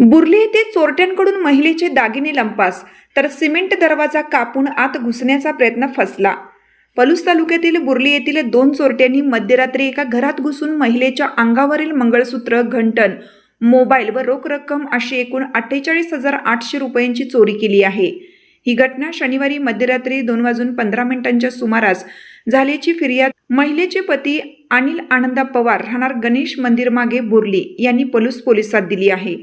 बुर्ली येथे चोरट्यांकडून महिलेचे दागिने लंपास तर सिमेंट दरवाजा कापून आत घुसण्याचा प्रयत्न फसला. पलूस तालुक्यातील बुर्ली येथील दोन चोरट्यांनी मध्यरात्री एका घरात घुसून महिलेच्या अंगावरील मंगळसूत्र घंटन मोबाईल व रोख रक्कम अशी एकूण अठ्ठेचाळीस हजार आठशे रुपयांची चोरी केली आहे. ही घटना शनिवारी मध्यरात्री दोन वाजून पंधरा मिनिटांच्या सुमारास झाल्याची फिर्याद महिलेचे पती अनिल आनंदा पवार राहणार गणेश मंदिर मागे बुर्ली यांनी पलूस पोलिसात दिली आहे.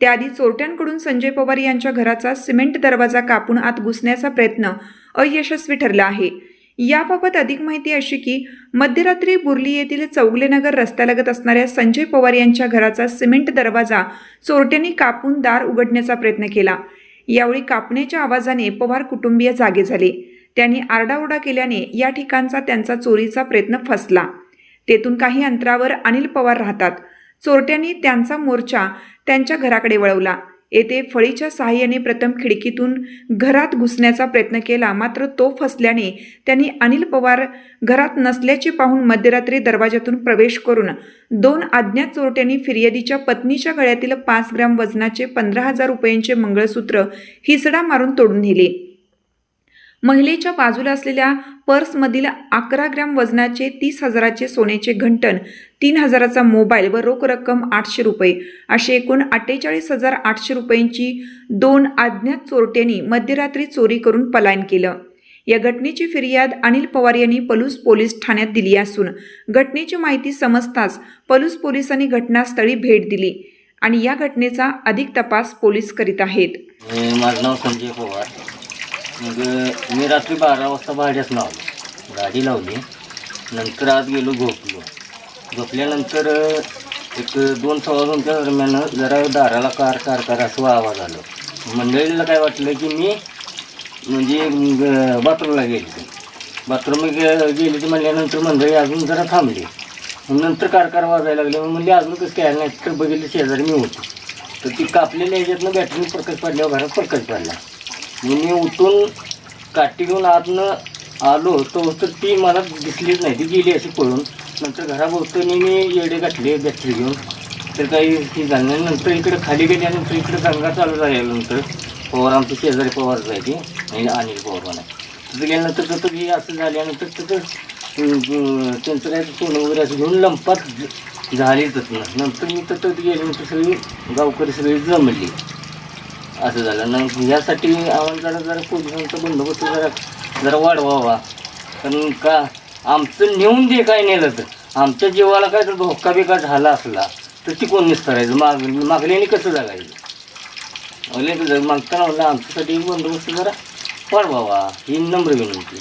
त्याआधी चोरट्यांकडून संजय पवार यांच्या घराचा सिमेंट दरवाजा कापून आत घुसण्याचा प्रयत्न अयशस्वी ठरला आहे. याबाबत अधिक माहिती अशी की मध्यरात्री बुर्ली येथील चौगलेनगर रस्त्यालगत असणाऱ्या संजय पवार यांच्या घराचा सिमेंट दरवाजा चोरट्यांनी कापून दार उघडण्याचा प्रयत्न केला. यावेळी कापण्याच्या आवाजाने पवार कुटुंबीय जागे झाले. त्यांनी आरडाओरडा केल्याने या ठिकाणचा त्यांचा चोरीचा प्रयत्न फसला. तेथून काही अंतरावर अनिल पवार राहतात. चोरट्यांनी त्यांचा मोर्चा त्यांच्या घराकडे वळवला. येथे फळीच्या सहाय्याने प्रथम खिडकीतून घरात घुसण्याचा प्रयत्न केला. मात्र तो फसल्याने त्यांनी अनिल पवार घरात नसल्याचे पाहून मध्यरात्री दरवाजातून प्रवेश करून दोन अज्ञात चोरट्यांनी फिर्यादीच्या पत्नीच्या गळ्यातील पाच ग्रॅम वजनाचे पंधरा हजार रुपयांचे मंगळसूत्र हिसडा मारून तोडून नेले. महिलेच्या बाजूला असलेल्या पर्समधील अकरा ग्रॅम वजनाचे तीस हजाराचे सोन्याचे घंटन तीन हजाराचा मोबाईल व रोख रक्कम आठशे रुपये असे एकूण अठ्ठेचाळीस हजार आठशे रुपयांची दोन अज्ञात चोरट्यांनी मध्यरात्री चोरी करून पलायन केलं. या घटनेची फिर्याद अनिल पवार यांनी पलूस पोलीस ठाण्यात दिली असून घटनेची माहिती समजताच पलूस पोलिसांनी घटनास्थळी भेट दिली आणि या घटनेचा अधिक तपास पोलीस करीत आहेत. माझं नाव संजय पवार. मग मी रात्री बारा वाजता भाड्याच लावलो. गाडी लावली. नंतर आत गेलो झोपलो. झोपल्यानंतर एक दोन सव्वा दोनच्या दरम्यान जरा दाराला कार कार कार असं आवाज आलो मंडळीला काय वाटलं की मी म्हणजे बाथरूमला गेली. बाथरूम गेली ती म्हणल्यानंतर मंडळी अजून जरा थांबली. मग नंतर कार कार वाजायला लागले. मग म्हणजे अजून कसं काय? नाही तर बघितलं शेजारी मी होतो. तर ती कापलेल्या ह्याच्यातनं बॅटरी प्रकाश पडल्यावर घरात प्रकाश पडला. मी उठून काठी घेऊन आतनं आलो तो तर ती मला दिसलीच नाही. ती गेली अशी पळून. नंतर घराभोवतानी मी येडे घातले बॅटरी घेऊन. तर काही ती झालं नाही. नंतर इकडे खाली गेली नंतर इकडे गंगा चालू झाल्यानंतर पवार आमचे शेजारी पवार जायची आणि अनिल पवार म्हणा तिथं गेल्यानंतर तर हे असं झाल्यानंतर तिथं त्यांचं काय सोनं वगैरे असं घेऊन लंपात झाली तिथनं. नंतर मी तिथं गेल्यानंतर सगळी गावकरी सगळी जमली. असं झालं. नाही यासाठी आम्हाला जरा जरा पोलिसांचा बंदोबस्त जरा जरा वाढवावा. कारण का आमचं नेऊन दे काय नेलं तर. आमच्या जीवाला काय तर धोका बिका झाला असला तर ती कोण करायचं माग मागल्याने कसं जगायचं? मागताना म्हणलं आमच्यासाठी बंदोबस्त जरा वाढवावा. ही नम्र विनंती.